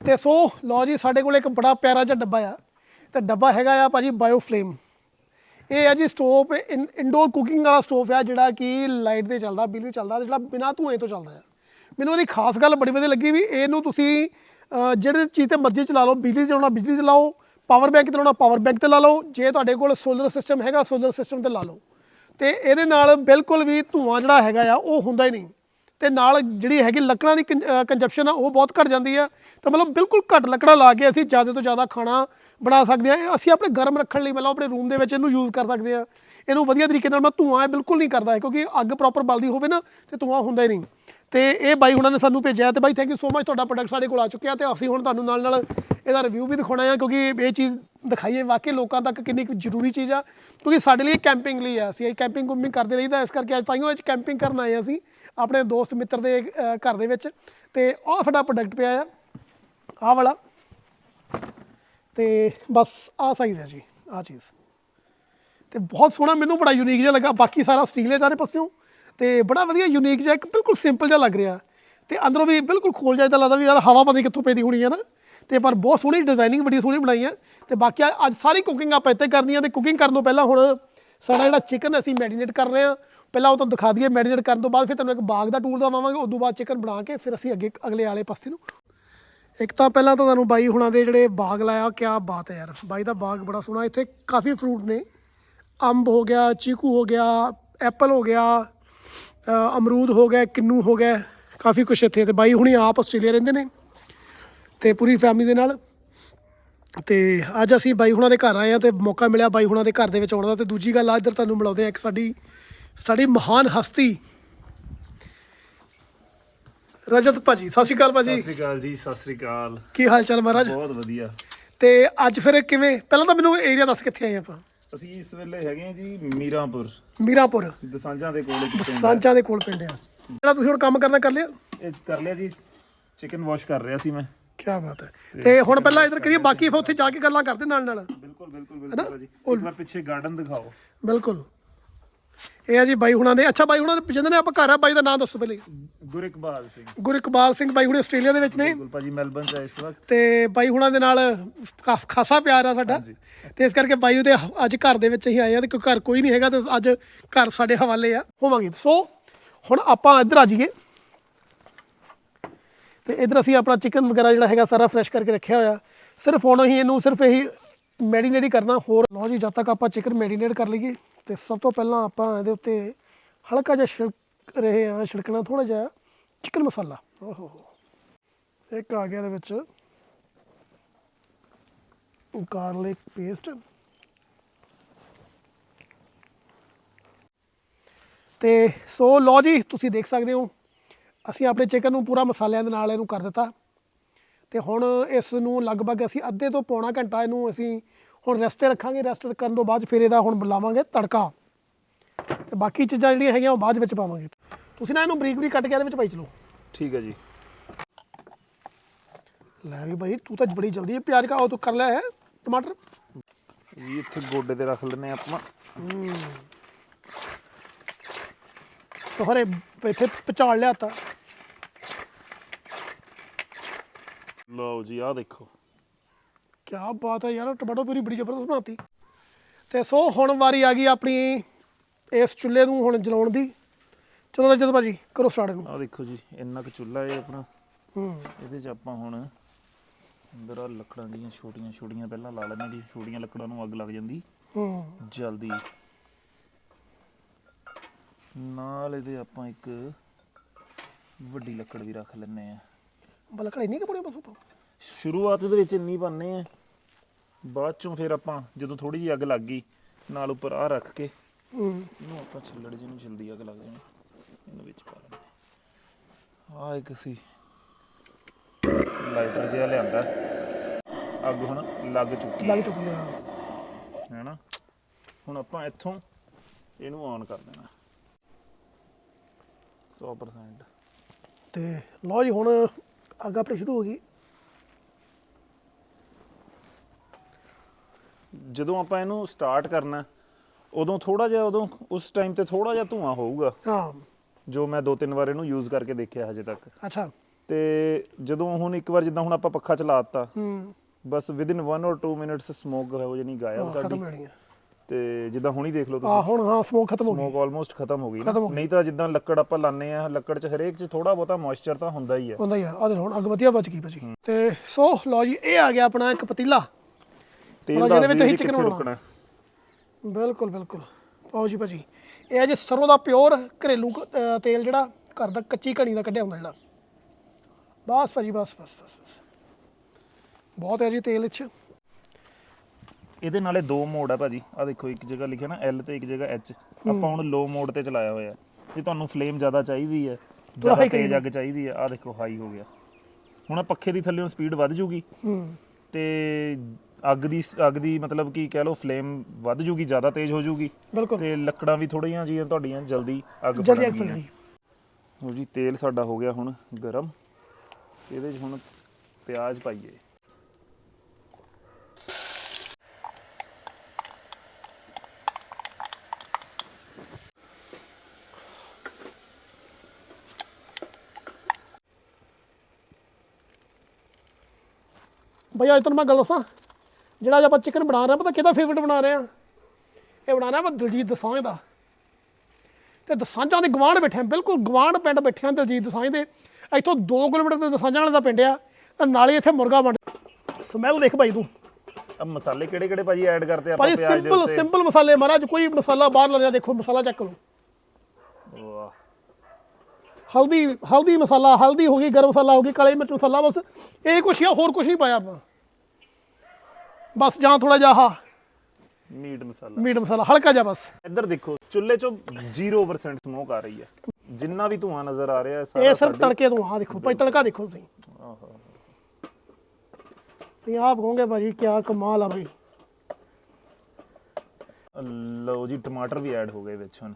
ਤੇ ਸੋ ਲਓ ਜੀ ਸਾਡੇ ਕੋਲ ਇੱਕ ਬੜਾ ਪਿਆਰਾ ਜਿਹਾ ਡੱਬਾ ਆ। ਤੇ ਡੱਬਾ ਹੈਗਾ ਆ ਭਾਜੀ ਬਾਇਓ ਫਲੇਮ ਇਹ ਆ ਜੀ ਸਟੋਵ ਇਨਡੋਰ ਕੁਕਿੰਗ ਵਾਲਾ ਸਟੋਵ ਆ ਜਿਹੜਾ ਕਿ ਲਾਈਟ ਤੇ ਚੱਲਦਾ ਬਿਜਲੀ ਤੇ ਚੱਲਦਾ ਜਿਹੜਾ ਬਿਨਾਂ ਧੂਏ ਤੋਂ ਚੱਲਦਾ ਆ। ਮੈਨੂੰ ਉਹਦੀ ਖਾਸ ਗੱਲ ਬੜੀ ਵਧੀਆ ਲੱਗੀ ਵੀ ਇਹਨੂੰ ਤੁਸੀਂ ਅਹ, ਜਿਹੜੇ ਚੀਜ਼ ਤੇ ਮਰਜ਼ੀ ਚਲਾ ਲਓ ਬਿਜਲੀ ਤੇ ਲਾਉਣਾ ਬਿਜਲੀ ਤੇ ਲਾਓ ਪਾਵਰ ਬੈਂਕ ਤੇ ਲਾਉਣਾ ਪਾਵਰ ਬੈਂਕ ਤੇ ਲਾ ਲਓ ਜੇ ਤੁਹਾਡੇ ਕੋਲ ਸੋਲਰ ਸਿਸਟਮ ਹੈਗਾ ਸੋਲਰ ਸਿਸਟਮ ਤੇ ਲਾ ਲਓ। ਤੇ ਇਹਦੇ ਨਾਲ ਬਿਲਕੁਲ ਵੀ ਧੂਆਂ ਜਿਹੜਾ ਹੈਗਾ ਆ ਉਹ ਹੁੰਦਾ ਹੀ ਨਹੀਂ। ਤੇ ਨਾਲ ਜਿਹੜੀ ਹੈਗੀ ਲੱਕੜਾਂ ਦੀ ਕੰਜਪਸ਼ਨ ਆ, ਉਹ ਬਹੁਤ ਘਟ ਜਾਂਦੀ ਆ। ਤਾਂ ਮਤਲਬ ਬਿਲਕੁਲ ਘੱਟ ਲੱਕੜਾਂ ਲਾ ਕੇ ਅਸੀਂ ਜ਼ਿਆਦਾ ਤੋਂ ਜ਼ਿਆਦਾ ਖਾਣਾ ਬਣਾ ਸਕਦੇ ਆ। ਅਸੀਂ ਆਪਣੇ ਗਰਮ ਰੱਖਣ ਲਈ ਮਤਲਬ ਆਪਣੇ ਰੂਮ ਦੇ ਵਿੱਚ ਇਹਨੂੰ ਯੂਜ਼ ਕਰ ਸਕਦੇ ਆ। ਇਹਨੂੰ ਵਧੀਆ ਤਰੀਕੇ ਨਾਲ ਮੈਂ ਧੂਆਂ ਇਹ ਬਿਲਕੁਲ ਨਹੀਂ ਕਰਦਾ ਕਿਉਂਕਿ ਅੱਗ ਪ੍ਰੋਪਰ ਬਲਦੀ ਹੋਵੇ ਨਾ, ਤੇ ਧੂਆਂ ਹੁੰਦਾ ਹੀ ਨਹੀਂ। ਤੇ ਇਹ ਬਾਈ ਹੁਣਾਂ ਨੇ ਸਾਨੂੰ ਭੇਜਿਆ ਤੇ ਬਾਈ ਥੈਂਕ ਯੂ ਸੋ ਮਚ ਤੁਹਾਡਾ ਪ੍ਰੋਡਕਟ ਸਾਡੇ ਕੋਲ ਆ ਚੁੱਕਿਆ ਤੇ ਅਸੀਂ ਹੁਣ ਤੁਹਾਨੂੰ ਨਾਲ ਨਾਲ ਇਹਦਾ ਰਿਵਿਊ ਵੀ ਦਿਖਾਉਣਾ ਹੈ ਕਿਉਂਕਿ ਇਹ ਚੀਜ਼ ਦਿਖਾਈਏ ਵਾਕਈ ਲੋਕਾਂ ਤੱਕ ਕਿੰਨੀ ਕੁ ਜ਼ਰੂਰੀ ਚੀਜ਼ ਆ, ਕਿਉਂਕਿ ਸਾਡੇ ਲਈ ਕੈਂਪਿੰਗ ਲਈ ਆ, ਅਸੀਂ ਇਹ ਕੈਂਪਿੰਗ ਕੁੰਪਿੰਗ ਕਰਦੇ ਰਹੀਦਾ, ਇਸ ਕਰਕੇ ਅੱਜ ਤਾਈਓ ਅੱਜ ਕੈਂਪਿੰਗ ਕਰਨ ਆਏ ਅਸੀਂ, ਆਪਣੇ ਦੋਸਤ ਮਿੱਤਰ ਦੇ ਘਰ ਦੇ ਵਿੱਚ, ਤੇ ਆਹ ਸਾਡਾ ਪ੍ਰੋਡਕਟ ਪਿਆ ਆ, ਆਹ ਵਾਲਾ, ਤੇ ਬਸ ਆਹ ਸਾਈਜ਼ ਹੈ ਜੀ, ਆਹ ਚੀਜ਼। ਤੇ ਬਹੁਤ ਸੋਹਣਾ, ਮੈਨੂੰ ਬੜਾ ਯੂਨੀਕ ਜਿਹਾ ਲੱਗਾ, ਬਾਕੀ ਸਾਰਾ ਸਟੀਲ ਹੈ ਚਾਰੇ ਪਾਸਿਓਂ। ਤੇ ਬੜਾ ਵਧੀਆ ਯੂਨੀਕ ਜਿਹਾ, ਇੱਕ ਬਿਲਕੁਲ ਸਿੰਪਲ ਜਿਹਾ ਲੱਗ ਰਿਹਾ। ਤੇ ਅੰਦਰੋਂ ਵੀ ਬਿਲਕੁਲ ਖੋਲ ਜਾਇਦਾ ਲੱਗਦਾ ਵੀ ਯਾਰ ਹਵਾ ਪਤਾ ਨੀ ਕਿੱਥੋਂ ਪੈਦੀ ਹੋਣੀ ਹੈ ਨਾ। ਤੇ ਪਰ ਬਹੁਤ ਸੋਹਣੀ ਡਿਜ਼ਾਈਨਿੰਗ ਬੜੀ ਸੋਹਣੀ ਬਣਾਈ ਹੈ ਤੇ ਬਾਕੀ ਅੱਜ ਸਾਰੀ ਕੁਕਿੰਗ ਆਪਾਂ ਇੱਥੇ ਕਰਨੀ ਆ ਤੇ ਕੁਕਿੰਗ ਕਰਨ ਤੋਂ ਪਹਿਲਾਂ ਹੁਣ ਸਾਡਾ ਜਿਹੜਾ ਚਿਕਨ ਅਸੀਂ ਮੈਰੀਨੇਟ ਕਰ ਰਹੇ ਹਾਂ ਪਹਿਲਾਂ ਉਹ ਤੁਹਾਨੂੰ ਦਿਖਾ ਦਈਏ ਮੈਰੀਨੇਟ ਕਰਨ ਤੋਂ ਬਾਅਦ ਫਿਰ ਤੁਹਾਨੂੰ ਇੱਕ ਬਾਗ ਦਾ ਟੂਰ ਦਵਾਵਾਂਗੇ, ਉਸ ਤੋਂ ਬਾਅਦ ਚਿਕਨ ਬਣਾ ਕੇ ਫਿਰ ਅਸੀਂ ਅੱਗੇ ਅਗਲੇ ਵਾਲੇ ਪਾਸੇ ਨੂੰ। ਇੱਕ ਤਾਂ ਪਹਿਲਾਂ ਤਾਂ ਤੁਹਾਨੂੰ ਬਾਈ ਹੁਣਾਂ ਦੇ ਜਿਹੜੇ ਬਾਗ ਲਾਇਆ, ਕਿਆ ਬਾਤ ਹੈ ਯਾਰ। ਬਾਈ ਦਾ ਬਾਗ ਬੜਾ ਸੋਹਣਾ, ਇੱਥੇ ਕਾਫੀ ਫਰੂਟ ਨੇ। ਅੰਬ ਹੋ ਗਿਆ, ਚੀਕੂ ਹੋ ਗਿਆ ਐਪਲ ਹੋ ਗਿਆ ਅਮਰੂਦ ਹੋ ਗਿਆ ਕਿੰਨੂ ਹੋ ਗਿਆ ਕਾਫੀ ਕੁਛ ਇੱਥੇ ਤੇ ਬਾਈ ਹੁਣੀ ਆਪ ਆਸਟ੍ਰੇਲੀਆ ਰਹਿੰਦੇ ਨੇ ਤੇ ਪੂਰੀ ਫੈਮਿਲੀ ਦੇ ਨਾਲ। ਤੇ ਅੱਜ ਅਸੀਂ ਬਾਈ ਹੁਣਾਂ ਦੇ ਘਰ ਆਏ ਆ ਤੇ ਮੌਕਾ ਮਿਲਿਆ ਬਾਈ ਹੁਣਾਂ ਦੇ ਘਰ ਦੇ ਵਿੱਚ ਆਉਣ ਦਾ ਤੇ ਦੂਜੀ ਗੱਲ ਆ ਇੱਧਰ ਤੁਹਾਨੂੰ ਮਿਲਾਉਂਦੇ ਆ ਇੱਕ ਸਾਡੀ ਸਾਡੀ ਮਹਾਨ ਹਸਤੀ। ਰਜਤ ਭਾਜੀ ਸਤਿ ਸ਼੍ਰੀ ਅਕਾਲ ਭਾਜੀ। ਸਤਿ ਸ੍ਰੀ ਅਕਾਲ ਜੀ ਸਤਿ ਸ੍ਰੀ ਅਕਾਲ। ਕੀ ਹਾਲ ਚਾਲ ਮਹਾਰਾਜ? ਬਹੁਤ ਵਧੀਆ। ਤੇ ਅੱਜ ਫਿਰ ਕਿਵੇਂ? ਪਹਿਲਾਂ ਤਾਂ ਮੈਨੂੰ ਏਰੀਆ ਦੱਸ ਕਿੱਥੇ ਆਏ ਆਪਾਂ? ਅਸੀਂ ਇਸ ਵੇਲੇ ਹੈਗੇ ਆ ਜੀ ਮੀਰਾਂਪੁਰ। ਮੀਰਾਪੁਰ। ਦਸਾਂਜਾਂ ਦੇ ਕੋਲ ਇੱਕ ਪਿੰਡ ਹੈ। ਸਾਂਚਾਂ ਦੇ ਕੋਲ ਪਿੰਡ ਆ। ਜਿਹੜਾ ਤੁਸੀਂ ਹੁਣ ਕੰਮ ਕਰਨਾ ਕਰ ਲਿਆ? ਇਹ ਕਰ ਲਿਆ ਜੀ। ਚਿਕਨ ਵਾਸ਼ ਕਰ ਰਿਹਾ ਸੀ ਮੈਂ। ਕੀ ਬਾਤ ਹੈ। ਤੇ ਹੁਣ ਪਹਿਲਾਂ ਇਧਰ ਕਰੀਏ ਬਾਕੀ ਫਿਰ ਉੱਥੇ ਜਾ ਕੇ ਗੱਲਾਂ ਕਰਦੇ ਨਾਲ ਨਾਲ। ਬਿਲਕੁਲ ਬਿਲਕੁਲ ਬਿਲਕੁਲ ਜੀ। ਇੱਕ ਵਾਰ ਪਿੱਛੇ ਗਾਰਡਨ ਦਿਖਾਓ। ਬਿਲਕੁਲ। ਇਹ ਆ ਜੀ ਬਾਈ ਹੁਣਾਂ ਦੇ। ਅੱਛਾ ਬਾਈ ਹੁਣਾਂ ਦੇ ਜਿੰਦੇ ਨੇ ਆਪਾਂ ਘਰ ਆ ਬਾਈ ਦਾ ਨਾਮ ਦੱਸੋ ਪਹਿਲੇ। ਗੁਰਿਕਬਾਲ ਸਿੰਘ। ਗੁਰਇਕਬਾਲ ਸਿੰਘ ਬਾਈ ਹੁਣੇ ਆਸਟ੍ਰੇਲੀਆ ਦੇ ਵਿੱਚ ਨੇ। ਬਿਲਕੁਲ ਭਾਜੀ ਮੈਲਬਨ ਚ ਆ ਇਸ ਵਕਤ। ਤੇ ਬਾਈ ਹੁਣਾਂ ਦੇ ਨਾਲ ਕਾਫ- ਖਾਸਾ ਪਿਆਰ ਆ ਸਾਡਾ। ਤੇ ਇਸ ਕਰਕੇ ਬਾਈ ਉਹਦੇ ਹ- ਅੱਜ ਘਰ ਦੇ ਵਿੱਚ ਹੀ ਆਏ ਆ ਤੇ ਕਿਉਂਕਿ ਘਰ ਕੋਈ ਨਹੀਂ ਹੈਗਾ ਤੇ ਅੱਜ ਘਰ ਸਾਡੇ ਹਵਾਲੇ ਆ। ਹੋਵਾਂਗੇ। ਸੋ ਹੁਣ ਆਪਾਂ ਇੱਧਰ ਆ ਜਾਈਏ। ਤੇ ਇੱਧਰ ਅਸੀਂ ਆਪਣਾ ਚਿਕਨ ਵਗੈਰਾ ਜਿਹੜਾ ਹੈਗਾ ਸਾਰਾ ਫਰੈਸ਼ ਕਰਕੇ ਰੱਖਿਆ ਹੋਇਆ। ਸਿਰਫ ਹੁਣ ਅਸੀਂ ਇਹਨੂੰ ਸਿਰਫ ਇਹੀ ਮੈਰੀਨੇਟ ਹੀ ਕਰਨਾ। ਹੋਰ ਲਓ ਜੀ ਜਦ ਤੱਕ ਆਪਾਂ ਚਿਕਨ ਮੈਰੀਨੇਟ ਕਰ ਲਈਏ। ਤੇ ਸਭ ਤੋਂ ਪਹਿਲਾਂ ਆਪਾਂ ਇਹਦੇ ਉੱਤੇ ਹਲਕਾ ਜਿਹਾ ਛਿੜਕ ਰਹੇ ਆ ਛਿੜਕਣਾ ਥੋੜਾ ਜਿਹਾ ਚਿਕਨ ਮਸਾਲਾ ਓਹ ਹੋ। ਇੱਕ ਆ ਗਿਆ ਇਹਦੇ ਵਿੱਚ ਗਾਰਲਿਕ ਪੇਸਟ ਤੇ ਸੋ ਲਓ ਜੀ ਤੁਸੀਂ ਦੇਖ ਸਕਦੇ ਹੋ ਅਸੀਂ ਆਪਣੇ ਚਿਕਨ ਨੂੰ ਪੂਰਾ ਮਸਾਲਿਆਂ ਦੇ ਨਾਲ ਇਹਨੂੰ ਕਰ ਦਿੱਤਾ। ਤੇ ਹੁਣ ਇਸ ਨੂੰ ਲਗਭਗ ਅਸੀਂ ਅੱਧੇ ਤੋਂ ਪੌਣਾ ਘੰਟਾ ਇਹਨੂੰ ਅਸੀਂ ਹੁਣ ਰੈਸਟ ਤੇ ਰੱਖਾਂਗੇ ਰੈਸਟ ਕਰਨ ਤੋਂ ਬਾਅਦ ਫਿਰ ਇਹਦਾ ਹੁਣ ਬੁਲਾਵਾਂਗੇ ਤੜਕਾ। ਤੇ ਬਾਕੀ ਚੀਜ਼ਾਂ ਜਿਹੜੀਆਂ ਹੈਗੀਆਂ ਉਹ ਬਾਅਦ ਵਿੱਚ ਪਾਵਾਂਗੇ। ਤੁਸੀਂ ਨਾ ਇਹਨੂੰ ਬਰੀਕ ਬਰੀਕ ਕੱਟ ਕੇ ਇਹਦੇ ਵਿੱਚ ਪਾਈ ਚਲੋ। ਠੀਕ ਹੈ ਜੀ। ਲੈ ਵੀ ਭਾਈ ਤੂੰ ਤਾਂ ਬੜੀ ਜਲਦੀ ਹੈ ਪਿਆਜ਼ ਕਾ ਉਹ ਤੂੰ ਕਰ ਲਿਆ ਹੈ? ਟਮਾਟਰ? ਇਹ ਇੱਥੇ ਗੋਡੇ ਤੇ ਰੱਖ ਲੈਨੇ ਆਪਾਂ। ਤੋਹਰੇ ਇੱਥੇ ਪਚਾਲ ਲਿਆ ਤਾ। ਲਓ ਜੀ ਆਹ ਦੇਖੋ। ਕੀ ਬਾਤ ਹੈ ਯਾਰ ਟਮਾਟੋ ਪਿਊਰੀ ਬੜੀ ਜ਼ਬਰਦਸਤ ਬਣਾਤੀ। ਤੇ ਸੋ ਹੁਣ ਵਾਰੀ ਆ ਗਈ ਆਪਣੀ ਇਸ ਚੁੱਲ੍ਹੇ ਨੂੰ ਹੁਣ ਜਲਾਉਣ ਦੀ। ਚਲੋ ਰਜਤ ਭਾਜੀ ਕਰੋ ਸਟਾਰਟ ਇਹਨੂੰ ਆਹ ਦੇਖੋ ਜੀ ਇੰਨਾ ਕੁ ਚੁੱਲ੍ਹਾ ਹੈ ਆਪਣਾ। ਹੂੰ। ਇਹਦੇ 'ਚ ਆਪਾਂ ਹੁਣ ਅੰਦਰ ਆ ਲੱਕੜਾਂ ਦੀਆਂ ਛੋਟੀਆਂ ਛੋਟੀਆਂ ਪਹਿਲਾਂ ਲਾ ਲੈਣਾ ਜੀ ਛੋਟੀਆਂ ਲੱਕੜਾਂ ਨੂੰ ਅੱਗ ਲੱਗ ਜਾਂਦੀ। ਹੂੰ। ਜਲਦੀ। ਨਾਲ ਇਹਦੇ ਆਪਾਂ ਇੱਕ ਵੱਡੀ ਲੱਕੜ ਵੀ ਰੱਖ ਲੈਨੇ ਆ ਬਲਕੜਾ ਨਹੀਂ ਕਿ ਬੜੀ ਬਸ ਤੋਂ ਸ਼ੁਰੂਆਤ ਦੇ ਵਿੱਚ ਇੰਨੀ ਪਾਉਂਦੇ ਆ। ਬਾਅਦ ਚੋਂ ਫਿਰ ਆਪਾਂ ਜਦੋਂ ਥੋੜੀ ਜਿਹੀ ਅੱਗ ਲੱਗ ਗਈ ਨਾਲ ਉੱਪਰ ਆ ਰੱਖ ਕੇ ਇਹਨੂੰ ਆਪਾਂ ਛੱਲੜ ਜਿਹਨੂੰ ਜਲਦੀ ਅੱਗ ਲੱਗ ਜਾਣੀ ਇਹਨੂੰ ਵਿੱਚ ਪਾ ਲੈਂਦੇ ਆ ਇੱਕ ਸੀ। ਲਾਈਟਰ ਜਿਹਾ ਲਿਆਂਦਾ। ਅੱਗ ਹੁਣ ਲੱਗ ਚੁੱਕੀ ਲੱਗ ਚੁੱਕੀ ਹੈ ਹੈ। ਨਾ ਹੁਣ ਆਪਾਂ ਇੱਥੋਂ ਇਹਨੂੰ ਔਨ ਕਰ ਦੇਣਾ। 100% ਤੇ ਲਓ ਜੀ ਹੁਣ ਅੱਗ ਆਪਣੀ ਸ਼ੁਰੂ ਹੋ ਗਈ। ਜਦੋਂ ਆਪਾਂ ਇਹਨੂੰ ਸਟਾਰਟ ਕਰਨਾ ਉਦੋਂ ਥੋੜਾ ਜਿਹਾ ਉਦੋਂ ਉਸ ਟਾਈਮ ਤੇ ਥੋੜਾ ਜਿਹਾ ਧੂਆਂ ਹੋਊਗਾ। ਹਾਂ। ਜੋ ਮੈਂ ਦੋ ਤਿੰਨ ਵਾਰ ਇਹਨੂੰ ਯੂਜ਼ ਕਰਕੇ ਦੇਖਿਆ ਹਜੇ ਤੱਕ। ਅੱਛਾ। ਤੇ ਜਦੋਂ ਹੁਣ ਇੱਕ ਵਾਰ ਜਿੱਦਾਂ ਹੁਣ ਆਪਾਂ ਪੱਖਾ ਚਲਾਤਾ ਹੂੰ। ਬਸ ਵਿਦਿਨ 1 ਔਰ 2 ਮਿੰਟਸ ਸਮੋਕ ਹੋ ਜਾਣੀ ਗਾਇਬ ਖਤਮ ਹੋ ਜਾਣੀਆਂ ਤੇ ਜਿੱਦਾਂ ਹੁਣੀ ਦੇਖ ਲਓ ਆ ਤੁਸੀਂ ਹੁਣ ਹਾਂ ਸਮੋਕ ਖਤਮ ਹੋ ਗਈ। ਸਮੋਕ ਆਲਮੋਸਟ ਖਤਮ ਹੋ ਗਈ। ਨਹੀਂ ਤਾਂ ਜਿੱਦਾਂ ਲੱਕੜ ਆਪਾਂ ਲਾਣੇ ਆ ਲੱਕੜ 'ਚ ਹਰੇਕ 'ਚ ਥੋੜਾ ਬਹੁਤਾ ਮੋਇਸਚਰ ਤਾਂ ਹੁੰਦਾ ਹੀ ਹੈ ਹੁੰਦਾ ਹੀ ਆ। ਆ ਹੁਣ ਅੱਗ ਵਧੀਆ ਬਚ ਗਈ ਭਾਜੀ। ਤੇ ਸੋ ਲਓ ਜੀ ਇਹ ਆ ਗਿਆ ਆਪਣਾ ਇੱਕ ਪਤੀਲਾ। ਤੇਲ ਦਾ ਜਿਹਦੇ ਵਿੱਚ ਅਸੀਂ chicken ਬਣਾਉਣਾ। ਬਿਲਕੁਲ ਬਿਲਕੁਲ। ਪਾਓ ਜੀ ਭਾਜੀ। ਇਹ ਜੀ ਸਰੋਂ ਦਾ ਪਿਓਰ ਘਰੇਲੂ ਤੇਲ ਜਿਹੜਾ ਘਰ ਦਾ ਕੱਚੀ ਘਣੀ ਦਾ ਕੱਢਿਆ ਹੁੰਦਾ ਜਿਹੜਾ। ਬਸ ਭਾਜੀ ਬਸ ਬਸ ਬਸ ਬਸ। ਬਹੁਤ ਹੈ ਜੀ ਤੇਲ ਵਿੱਚ ਇਹਦੇ ਨਾਲੇ ਦੋ ਮੋਡ ਆ ਭਾਜੀ। ਆ ਦੇਖੋ ਇੱਕ ਜਗ੍ਹਾ ਲਿਖਿਆ ਨਾ L ਤੇ ਇੱਕ ਜਗ੍ਹਾ H ਆਪਾਂ ਹੁਣ ਲੋ ਮੋਡ ਤੇ ਚਲਾਇਆ ਹੋਇਆ। ਜੇ ਤੁਹਾਨੂੰ ਫਲੇਮ ਜ਼ਿਆਦਾ ਚਾਹੀਦੀ ਹੈ ਜ਼ਿਆਦਾ ਤੇਜ਼ ਅੱਗ ਚਾਹੀਦੀ ਹੈ। ਆ ਦੇਖੋ ਹਾਈ ਹੋ ਗਿਆ। ਹੁਣ ਪੱਖੇ ਦੀ ਥੱਲੇੋਂ ਸਪੀਡ ਵੱਧ ਜੂਗੀ। ਹੂੰ। ਤੇ ਅੱਗ ਦੀ ਅੱਗ ਦੀ ਮਤਲਬ ਕੀ ਕਹਿ ਲਓ ਫਲੇਮ ਵੱਧ ਜੂਗੀ ਜ਼ਿਆਦਾ ਤੇਜ਼ ਹੋ ਜੂਗੀ ਬਿਲਕੁਲ। ਤੇ ਲੱਕੜਾਂ ਵੀ ਥੋੜੀਆਂ ਜੀਆਂ ਤੁਹਾਡੀਆਂ ਜਲਦੀ ਅੱਗ ਜਲਦੀ ਅੱਗ ਫੜਨੀ ਲਓ ਜੀ ਤੇਲ ਸਾਡਾ ਹੋ ਗਿਆ ਹੁਣ ਗਰਮ। ਇਹਦੇ 'ਚ ਹੁਣ ਪਿਆਜ਼ ਪਾਈਏ। ਭਈਆ ਅੱਜ ਤੁਹਾਨੂੰ ਮੈਂ ਗੱਲ ਦੱਸਾਂ। ਜਿਹੜਾ ਅੱਜ ਆਪਾਂ ਚਿਕਨ ਬਣਾ ਰਹੇ ਹਾਂ ਪਤਾ ਕਿਹਦਾ ਫੇਵਰਟ ਬਣਾ ਰਹੇ ਆ ਇਹ ਬਣਾ ਰਿਹਾ ਆਪਾਂ ਦਲਜੀਤ ਦਸਾਂਝ ਦਾ। ਤੇ ਦਸਾਂਝਾਂ ਦੇ ਗਵਾਂਢ ਬੈਠੇ ਆ ਬਿਲਕੁਲ ਗਵਾਂਢ ਪਿੰਡ ਬੈਠੇ ਆ ਦਲਜੀਤ ਦਸਾਂਝ ਦੇ। ਇੱਥੋਂ 2 ਕਿਲੋਮੀਟਰ ਤੇ ਦਸਾਂਝਾਂ ਵਾਲੇ ਦਾ ਪਿੰਡ ਆ ਤੇ ਨਾਲੇ ਇੱਥੇ ਮੁਰਗਾ ਬਣ ਸਮੈਲ ਦੇਖ ਭਾਈ ਤੂੰ। ਆ ਮਸਾਲੇ ਕਿਹੜੇ ਕਿਹੜੇ ਭਾਜੀ ਐਡ ਕਰਤੇ ਆਪਾਂ ਭਾਈ ਪਿਆਜ਼ ਦੇ ਸਿੰਪਲ ਉੱਤੇ ਸਿੰਪਲ ਮਸਾਲੇ ਮਹਾਰਾਜ ਕੋਈ ਮਸਾਲਾ ਬਾਹਰ ਲੱਗਿਆ ਦੇਖੋ ਮਸਾਲਾ ਚੈੱਕ ਕਰੋ। ਵਾਹ। ਹਲਦੀ ਹਲਦੀ ਮਸਾਲਾ ਹਲਦੀ ਹੋ ਗਈ ਗਰਮ ਮਸਾਲਾ ਹੋ ਗਈ ਕਾਲੀ ਮਿਰਚ ਮਸਾਲਾ ਬਸ ਇਹ ਕੁਛ ਹੀ ਆ ਹੋਰ ਕੁਛ ਨਹੀਂ ਪਾਇਆ ਆਪਾਂ। ਬਸ ਜਾਂ ਥੋੜਾ ਜਿਹਾ ਆਹ ਮੀਟ ਮਸਾਲਾ। ਮੀਟ ਮਸਾਲਾ ਹਲਕਾ ਜਿਹਾ ਬਸ। ਇੱਧਰ ਦੇਖੋ ਚੁੱਲ੍ਹੇ 'ਚੋਂ 0% ਸਮੋਕ ਆ ਰਹੀ ਹੈ। ਜਿੰਨਾ ਵੀ ਧੂਆਂ ਨਜ਼ਰ ਆ ਰਿਹਾ ਹੈ ਇਹ ਸਾਰਾ ਸਿਰਫ ਤੜਕੇ ਤੋਂ ਆ ਦੇਖੋ ਭਾਈ ਤੜਕਾ ਦੇਖੋ ਤੁਸੀਂ। ਆਹਾ। ਤੁਸੀਂ ਆਪ ਕਹੋਗੇ ਭਾਜੀ ਕੀ ਕਮਾਲ ਆ ਭਾਈ ਲਓ ਜੀ ਟਮਾਟਰ ਵੀ ਐਡ ਹੋ ਗਏ ਵਿੱਚ ਹੁਣ।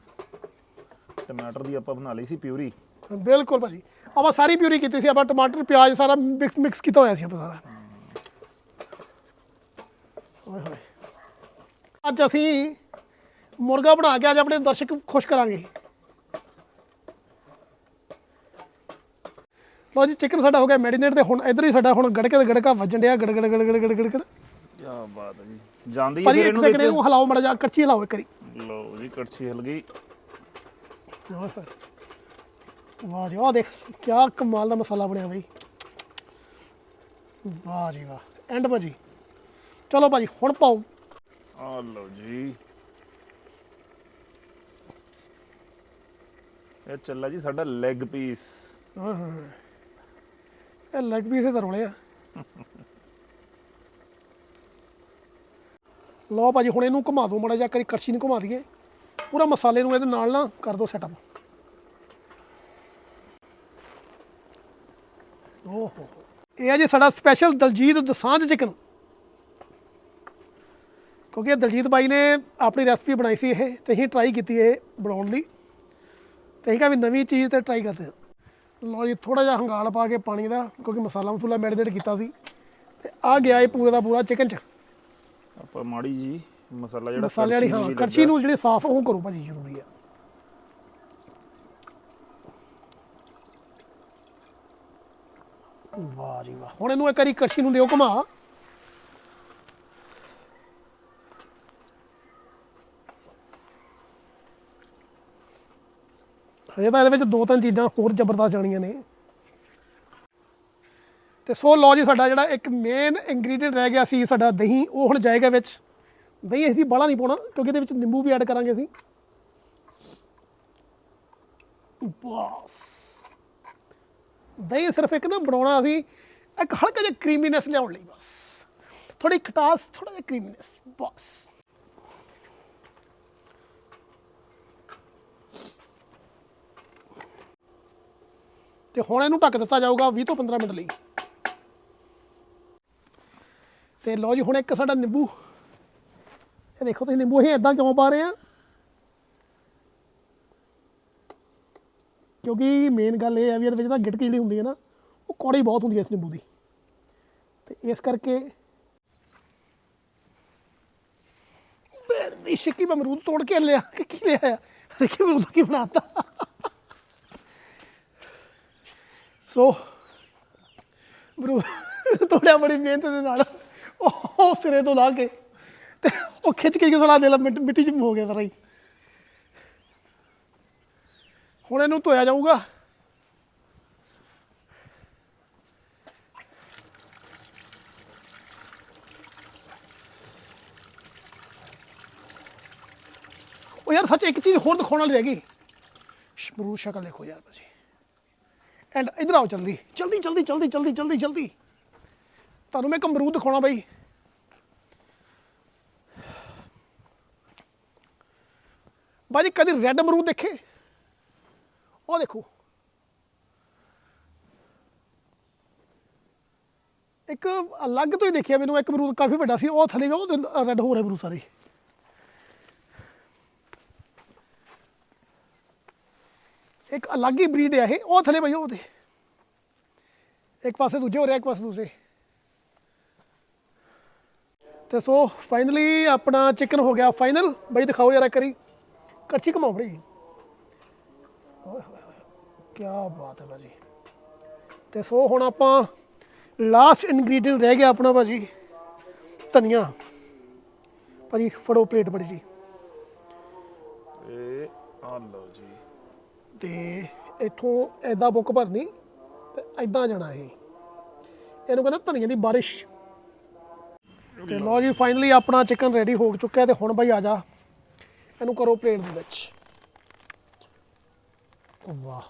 ਟਮਾਟਰ ਦੀ ਆਪਾਂ ਬਣਾ ਲਈ ਸੀ ਪਿਊਰੀ। ਬਿਲਕੁਲ ਭਾਜੀ। ਆਪਾਂ ਸਾਰੀ ਪਿਊਰੀ ਕੀਤੀ ਸੀ ਆਪਾਂ ਟਮਾਟਰ ਪਿਆਜ਼ ਸਾਰਾ ਮਿਕਸ ਕੀਤਾ ਹੋਇਆ ਸੀ ਆਪਾਂ ਸਾਰਾ। ਓਏ ਹੋਏ ਅੱਜ ਅਸੀਂ ਮੁਰਗਾ ਬਣਾ ਕੇ ਅੱਜ ਆਪਣੇ ਦਰਸ਼ਕ ਖੁਸ਼ ਕਰਾਂਗੇ। ਲੋ ਜੀ ਚਿਕਨ ਸਾਡਾ ਹੋ ਗਿਆ ਮੈਰੀਨੇਟ ਤੇ ਹੁਣ ਇਧਰ ਹੀ ਸਾਡਾ ਹੁਣ ਗੜਕੇ ਤੇ ਗੜਕਾ ਵੱਜਣ ਡਿਆ ਗੜ ਗੜ ਗੜ ਗੜ ਗੜ ਗੜ ਗੜ ਕੀ ਬਾਤ ਹੈ ਜੀ। ਜਾਂਦੀ ਹੈ ਫਿਰ ਇੱਕ ਸੈਕਿੰਡ ਇਹਨੂੰ ਹਿਲਾਓ ਮੜਾ ਜਾ ਕੜਛੀ ਹਿਲਾਓ ਇੱਕ ਵਾਰੀ। ਲਓ ਜੀ ਕੜਛੀ ਹਿਲ ਗਈ। ਵਾਹ ਜੀ ਵਾਹ ਦੇਖ ਕੀ ਕਮਾਲ ਦਾ ਮਸਾਲਾ ਬਣਿਆ ਬਈ। ਵਾਹ ਜੀ ਵਾਹ ਐਂਡ ਭਾਜੀ। ਚਲੋ ਭਾਜੀ ਹੁਣ ਪਾਓ। ਆ ਲਓ ਜੀ। ਇਹ ਚੱਲਾ ਜੀ ਸਾਡਾ ਲੈਗ ਪੀਸ ਹੋਏ। ਇਹ ਲੈਗ ਪੀਸ ਤੇ ਰੋਲੇ ਆ। ਲਓ ਭਾਜੀ ਹੁਣ ਇਹਨੂੰ ਘੁਮਾ ਦਿਓ ਮੜਾ ਜਾ ਕਰੀ ਕੜਛੀ ਨੂੰ ਘੁਮਾ ਦਈਏ। ਪੂਰਾ ਮਸਾਲੇ ਨੂੰ ਇਹਦੇ ਨਾਲ ਨਾ ਕਰ ਦਿਓ ਸੈਟਅਪ ਓਹੋ। ਇਹ ਹੈ ਜੀ ਸਾਡਾ ਸਪੈਸ਼ਲ ਦਲਜੀਤ ਦਸਾਂਝ ਚਿਕਨ ਕਿਉਂਕਿ ਦਲਜੀਤ ਬਾਈ ਨੇ ਆਪਣੀ ਰੈਸਪੀ ਬਣਾਈ ਸੀ ਇਹ ਤੇ ਅਸੀਂ ਟਰਾਈ ਕੀਤੀ ਇਹ ਬਣਾਉਣ ਲਈ। ਤੇ ਅਸੀਂ ਕਿਹਾ ਵੀ ਨਵੀਂ ਚੀਜ਼ ਤੇ ਟਰਾਈ ਕਰਦੇ ਹਾਂ। ਲਓ ਜੀ ਥੋੜਾ ਜਿਹਾ ਹੰਗਾਲ ਪਾ ਕੇ ਪਾਣੀ ਦਾ ਕਿਉਂਕਿ ਮਸਾਲਾ ਮਸੂਲਾ ਮੈਰੀਨੇਟ ਕੀਤਾ ਸੀ। ਤੇ ਆ ਗਿਆ ਇਹ ਪੂਰੇ ਦਾ ਪੂਰਾ ਚਿਕਨ ਚ। ਆਪਾਂ ਮਾੜੀ ਜੀ ਮਸਾਲਾ ਜਿਹੜਾ ਮਸਾਲੇ ਵਾਲੀ ਹਾਂ ਲੱਗਾ। ਨੂੰ ਜਿਹੜੀ ਸਾਫ਼ ਉਹ ਕਰੋ ਭਾਜੀ ਜ਼ਰੂਰੀ ਆ ਵਾਹ ਜੀ ਵਾਹ। ਹੁਣ ਇਹਨੂੰ ਇੱਕ ਵਾਰੀ ਕੜਛੀ ਨੂੰ ਦਿਓ ਘੁਮਾ। ਹਜੇ ਤਾਂ ਇਹਦੇ ਵਿੱਚ ਦੋ ਤਿੰਨ ਚੀਜ਼ਾਂ ਹੋਰ ਜ਼ਬਰਦਸਤ ਜਾਣੀਆਂ ਨੇ। ਤੇ ਸੋ ਲਓ ਜੀ ਸਾਡਾ ਜਿਹੜਾ ਇੱਕ ਮੇਨ ਇੰਗਰੀਡੀਅੰਟ ਰਹਿ ਗਿਆ ਸੀ ਸਾਡਾ ਦਹੀਂ, ਉਹ ਹੁਣ ਜਾਏਗਾ ਵਿੱਚ। ਦਹੀਂ ਅਸੀਂ ਬਾਹਲਾ ਨਹੀਂ ਪਾਉਣਾ, ਕਿਉਂਕਿ ਇਹਦੇ ਵਿੱਚ ਨਿੰਬੂ ਵੀ ਐਡ ਕਰਾਂਗੇ ਅਸੀਂ। ਬਸ। ਦਹੀਂ ਸਿਰਫ ਇੱਕ ਨਾ ਬਣਾਉਣਾ ਅਸੀਂ ਇੱਕ ਹਲਕਾ ਜਿਹਾ ਕਰੀਮੀਨੈਸ ਲਿਆਉਣ ਲਈ ਬਸ। ਥੋੜੀ ਖਟਾਸ ਥੋੜਾ ਜਿਹਾ ਕਰੀਮੀਨੈਸ ਬਸ। ਤੇ ਹੁਣ ਇਹਨੂੰ ਢੱਕ ਦਿੱਤਾ ਜਾਊਗਾ 20 ਤੋਂ 15 ਮਿੰਟ ਲਈ। ਤੇ ਲਓ ਜੀ, ਹੁਣ ਇੱਕ ਸਾਡਾ ਨਿੰਬੂ। ਇਹ ਦੇਖੋ ਤੁਸੀਂ ਨਿੰਬੂ ਇਹ ਇਦਾਂ ਕਿਉਂ ਪਾ ਰਹੇ ਆ ਕਿਉਂਕਿ ਮੇਨ ਗੱਲ ਇਹ ਹੈ ਵੀ ਇਹਦੇ ਵਿੱਚ ਤਾਂ ਗਿਟਕੀ ਜਿਹੜੀ ਹੁੰਦੀ ਹੈ ਨਾ, ਉਹ ਕੌੜੀ ਬਹੁਤ ਹੁੰਦੀ ਹੈ ਇਸ ਨਿੰਬੂ ਦੀ। ਤੇ ਇਸ ਕਰਕੇ ਬੇੜੀ ਸ਼ਿੱਕੀ ਮੈਂ ਅਮਰੂਦ ਤੋੜ ਕੇ ਲਿਆ, ਕਿ ਕੀ ਲਿਆ ਆ? ਦੇਖੀ ਅਮਰੂਦ ਕੀ ਬਣਾਤਾ। ਸੋ ਬਰੂ ਤੋੜਿਆ ਬੜੀ ਮਿਹਨਤ ਦੇ ਨਾਲ ਉਹ ਸਿਰੇ ਤੋਂ ਲਾ ਕੇ ਤੇ ਉਹ ਖਿੱਚ ਕੇ ਸਾਲਾ ਦੇ ਲਾ ਮਿੱਟੀ 'ਚ ਹੋ ਗਿਆ ਸਾਰਾ ਹੀ ਹੁਣ ਇਹਨੂੰ ਧੋਇਆ ਜਾਊਗਾ ਉਹ ਯਾਰ ਸੱਚ ਇੱਕ ਚੀਜ਼ ਹੋਰ ਦਿਖਾਉਣ ਵਾਲੀ ਰਹਿ ਗਈ ਸ਼ਮਰੂ ਸ਼ਕਲ ਦੇਖੋ ਯਾਰ ਭਾਜੀ ਐਂਡ ਇਧਰ ਆਓ ਜਲਦੀ। ਜਲਦੀ ਜਲਦੀ ਜਲਦੀ ਜਲਦੀ ਜਲਦੀ ਜਲਦੀ। ਤੁਹਾਨੂੰ ਮੈਂ ਇੱਕ ਅਮਰੂਦ ਦਿਖਾਉਣਾ ਬਾਈ। ਬਾਜੀ, ਕਦੀ ਰੈੱਡ ਅਮਰੂਦ ਦੇਖੇ? ਉਹ ਦੇਖੋ। ਇੱਕ ਅਲੱਗ ਤੋਂ ਹੀ ਦੇਖਿਆ ਮੈਨੂੰ, ਇੱਕ ਅਮਰੂਦ ਕਾਫੀ ਵੱਡਾ ਸੀ, ਉਹ ਥੱਲੇ ਉਹ ਰੈੱਡ ਹੋ ਰਿਹਾ ਅਮਰੂਦ ਸਾਰੇ। ਇੱਕ ਅਲੱਗ ਹੀ ਬਰੀਡ ਹੈ ਇਹ, ਉਹ ਥੱਲੇ ਭਾਈ ਉਹ ਤੇ ਇੱਕ ਪਾਸੇ ਦੂਜੇ ਹੋ ਰਿਹਾ ਇੱਕ ਪਾਸੇ ਦੂਸਰੇ। ਤੇ ਸੋ ਫਾਈਨਲੀ ਆਪਣਾ ਚਿਕਨ ਹੋ ਗਿਆ ਫਾਈਨਲ ਬਈ ਦਿਖਾਓ ਯਾਰ ਇੱਕ ਕੜਛੀ ਘਮਾਓ ਫੜੀ। ਕੀ ਬਾਤ ਹੈ ਭਾਜੀ। ਤੇ ਸੋ, ਹੁਣ ਆਪਾਂ ਲਾਸਟ ਇਨਗਰੀਡੀਅੰਟ ਰਹਿ ਗਿਆ ਆਪਣਾ ਭਾਜੀ, ਧਨੀਆ। ਭਾਜੀ, ਫੜੋ ਪਲੇਟ ਬੜੀ ਜੀ। ਇਹ ਆ ਲਓ ਜੀ। ਤੇ ਇੱਥੋਂ ਐਦਾਂ ਬੁੱਕ ਭਰਨੀ ਤੇ ਐਦਾਂ ਜਾਣਾ ਇਹ। ਇਹਨੂੰ ਕਹਿੰਦਾ ਧਨੀਆ ਦੀ ਬਾਰਿਸ਼। ਤੇ ਲੋ ਜੀ ਫਾਈਨਲੀ ਆਪਣਾ ਚਿਕਨ ਰੈਡੀ ਹੋ ਚੁੱਕਿਆ ਤੇ ਹੁਣ ਬਾਈ ਆ ਜਾ। ਇਹਨੂੰ ਕਰੋ ਪਲੇਟ ਦੇ ਵਿੱਚ। ਵਾਹ।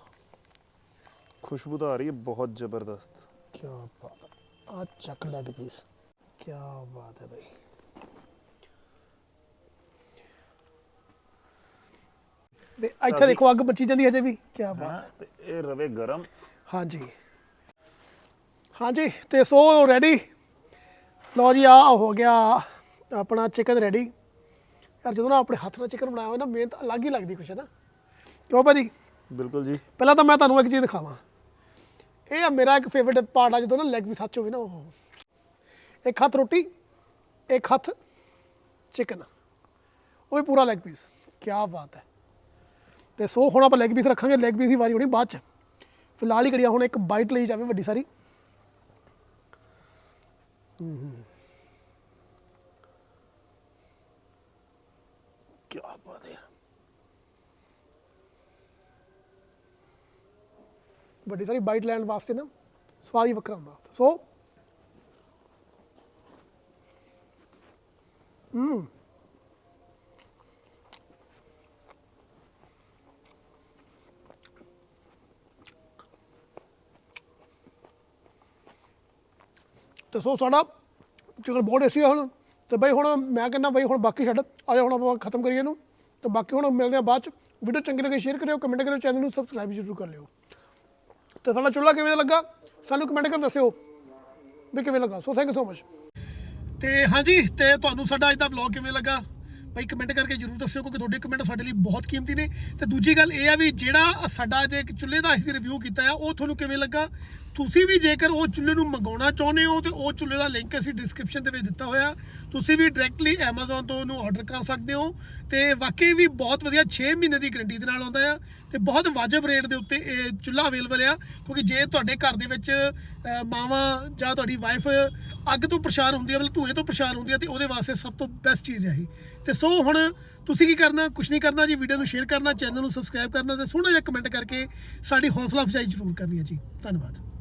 ਖੁਸ਼ਬੂ ਤਾਂ ਆ ਰਹੀ ਹੈ ਬਹੁਤ ਜ਼ਬਰਦਸਤ। ਕੀ ਬਾਤ ਆ ਚੱਕ ਲੈਗ ਪੀਸ ਕੀ ਬਾਤ ਹੈ ਭਾਈ ਤੇ ਇੱਥੇ ਦੇਖੋ ਅੱਗ ਮੱਚੀ ਜਾਂਦੀ ਹਜੇ ਵੀ। ਕੀ ਬਾਤ। ਹਾਂ ਤੇ ਇਹ ਰਵੇ ਗਰਮ। ਹਾਂਜੀ। ਹਾਂਜੀ ਤੇ ਸੋ ਰੈਡੀ ਲਓ ਜੀ ਆ ਹੋ ਗਿਆ ਆਪਣਾ ਚਿਕਨ ਰੈਡੀ ਯਾਰ ਜਦੋਂ ਨਾ ਆਪਣੇ ਹੱਥ ਨਾਲ ਚਿਕਨ ਬਣਾਇਆ ਹੋਇਆ ਨਾ ਮਿਹਨਤ ਅਲੱਗ ਹੀ ਲੱਗਦੀ ਕੁਛ ਹੈ ਨਾ। ਕਿਉਂ ਭਾਜੀ? ਬਿਲਕੁਲ ਜੀ। ਪਹਿਲਾਂ ਤਾਂ ਮੈਂ ਤੁਹਾਨੂੰ ਇੱਕ ਚੀਜ਼ ਦਿਖਾਵਾਂ। ਇਹ ਆ ਮੇਰਾ ਇੱਕ ਫੇਵਰਿਟ ਪਾਰਟ ਆ ਜਦੋਂ ਨਾ ਲੈਗ ਵੀ ਸੱਚ ਹੋਵੇ ਨਾ ਉਹ। ਇੱਕ ਹੱਥ ਰੋਟੀ ਇੱਕ ਹੱਥ ਚਿਕਨ ਉਹ ਵੀ ਪੂਰਾ ਲੈਗ ਪੀਸ ਕੀ ਬਾਤ ਹੈ। ਤੇ ਸੋ ਹੁਣ ਆਪਾਂ ਲੈਗ ਪੀਸ ਰੱਖਾਂਗੇ ਲੈਗ ਪੀਸ ਦੀ ਵਾਰੀ ਹੋਣੀ ਬਾਅਦ ਚ ਫਿਲਹਾਲ ਹੀ ਕੜੀਆ ਹੁਣ ਇੱਕ ਬਾਈਟ ਲਈ ਜਾਵੇ ਵੱਡੀ ਸਾਰੀ ਕੀ ਬਾਤ ਹੈ ਵੱਡੀ ਸਾਰੀ ਬਾਈਟ ਲੈਣ ਵਾਸਤੇ ਨਾ ਸਵਾਦ ਹੀ ਵੱਖਰਾ ਹੁੰਦਾ ਸੋ ਹੂੰ ਤੇ ਸੋ ਸਾਡਾ ਚਿਕਨ ਬਹੁਤ ਏਸੀ ਆ ਹੁਣ। ਤੇ ਬਈ ਹੁਣ ਮੈਂ ਕਹਿੰਦਾ ਬਈ ਹੁਣ ਬਾਕੀ ਛੱਡ, ਆ ਜਾ ਹੁਣ ਆਪਾਂ ਖਤਮ ਕਰੀਏ ਇਹਨੂੰ। ਤੇ ਬਾਕੀ ਹੁਣ ਮਿਲਦੇ ਆ ਬਾਅਦ ਚ। ਵੀਡੀਓ ਚੰਗੀ ਲੱਗੇ ਸ਼ੇਅਰ ਕਰਿਓ ਕਮੈਂਟ ਕਰਿਓ ਚੈਨਲ ਨੂੰ ਸਬਸਕ੍ਰਾਈਬ ਜ਼ਰੂਰ ਕਰ ਲਿਓ। ਤੇ ਸਾਡਾ ਚੁੱਲ੍ਹਾ ਕਿਵੇਂ ਦਾ ਲੱਗਾ? ਸਾਨੂੰ ਕਮੈਂਟ ਕਰਕੇ ਦੱਸਿਓ ਵੀ ਕਿਵੇਂ ਲੱਗਾ। So thank you so much ਤੇ ਹਾਂਜੀ, ਤੇ ਤੁਹਾਨੂੰ ਸਾਡਾ ਅੱਜ ਦਾ ਵਲੌਗ ਕਿਵੇਂ ਲੱਗਾ? ਭਾਈ ਕਮੈਂਟ ਕਰਕੇ ਜਰੂਰ ਦੱਸਿਓ, ਕਿਉਂਕਿ ਤੁਹਾਡੇ ਕਮੈਂਟ ਸਾਡੇ ਲਈ ਬਹੁਤ ਕੀਮਤੀ ਨੇ। ਤੇ ਦੂਜੀ ਗੱਲ ਇਹ ਆ ਵੀ ਜਿਹੜਾ ਸਾਡਾ ਜੇ ਇੱਕ ਚੁੱਲ੍ਹੇ ਦਾ ਅਸੀਂ ਰਿਵਿਊ ਕੀਤਾ ਆ, ਉਹ ਤੁਹਾਨੂੰ ਕਿਵੇਂ ਲੱਗਾ? ਤੁਸੀਂ ਵੀ ਜੇਕਰ ਉਹ ਚੁੱਲ੍ਹੇ ਨੂੰ ਮੰਗਾਉਣਾ ਚਾਹੁੰਦੇ ਹੋ ਤੇ ਉਹ ਚੁੱਲ੍ਹੇ ਦਾ ਲਿੰਕ ਅਸੀਂ ਡਿਸਕ੍ਰਿਪਸ਼ਨ ਦੇ ਵਿੱਚ ਦਿੱਤਾ ਹੋਇਆ। ਤੁਸੀਂ ਵੀ ਡਾਇਰੈਕਟਲੀ Amazon ਤੋਂ ਉਹਨੂੰ ਆਰਡਰ ਕਰ ਸਕਦੇ ਹੋ ਤੇ ਵਾਕਈ ਵੀ ਬਹੁਤ ਵਧੀਆ 6 ਮਹੀਨੇ ਦੀ ਗਾਰੰਟੀ ਦੇ ਨਾਲ ਆਉਂਦਾ ਆ ਤੇ ਬਹੁਤ ਵਾਜਬ ਰੇਟ ਦੇ ਉੱਤੇ ਇਹ ਚੁੱਲ੍ਹਾ ਅਵੇਲੇਬਲ ਆ ਕਿਉਂਕਿ ਜੇ ਤੁਹਾਡੇ ਘਰ ਦੇ ਵਿੱਚ ਅ, ਮਾਵਾਂ ਜਾਂ ਤੁਹਾਡੀ ਵਾਈਫ ਅੱਗ ਤੋਂ ਪਰੇਸ਼ਾਨ ਹੁੰਦੀ ਹੈ ਮਤਲਬ ਧੂਏ ਤੋਂ ਪਰੇਸ਼ਾਨ ਹੁੰਦੀ ਹੈ ਤੇ ਉਹਦੇ ਵਾਸਤੇ ਸਭ ਤੋਂ ਬੈਸਟ ਚੀਜ਼ ਹੈ ਇਹ। ਤੇ ਸੋ ਹੁਣ ਤੁਸੀਂ ਕੀ ਕਰਨਾ ਕੁਝ ਨਹੀਂ ਕਰਨਾ ਜੀ ਵੀਡੀਓ ਨੂੰ ਸ਼ੇਅਰ ਕਰਨਾ ਚੈਨਲ ਨੂੰ ਸਬਸਕ੍ਰਾਈਬ ਕਰਨਾ ਤੇ ਸੋਹਣਾ ਜਿਹਾ ਕਮੈਂਟ ਕਰਕੇ ਸਾਡੀ ਹੌਸਲਾ ਅਫਜ਼ਾਈ ਜ਼ਰੂਰ ਕਰਨੀ ਹੈ ਜੀ। ਧੰਨਵਾਦ।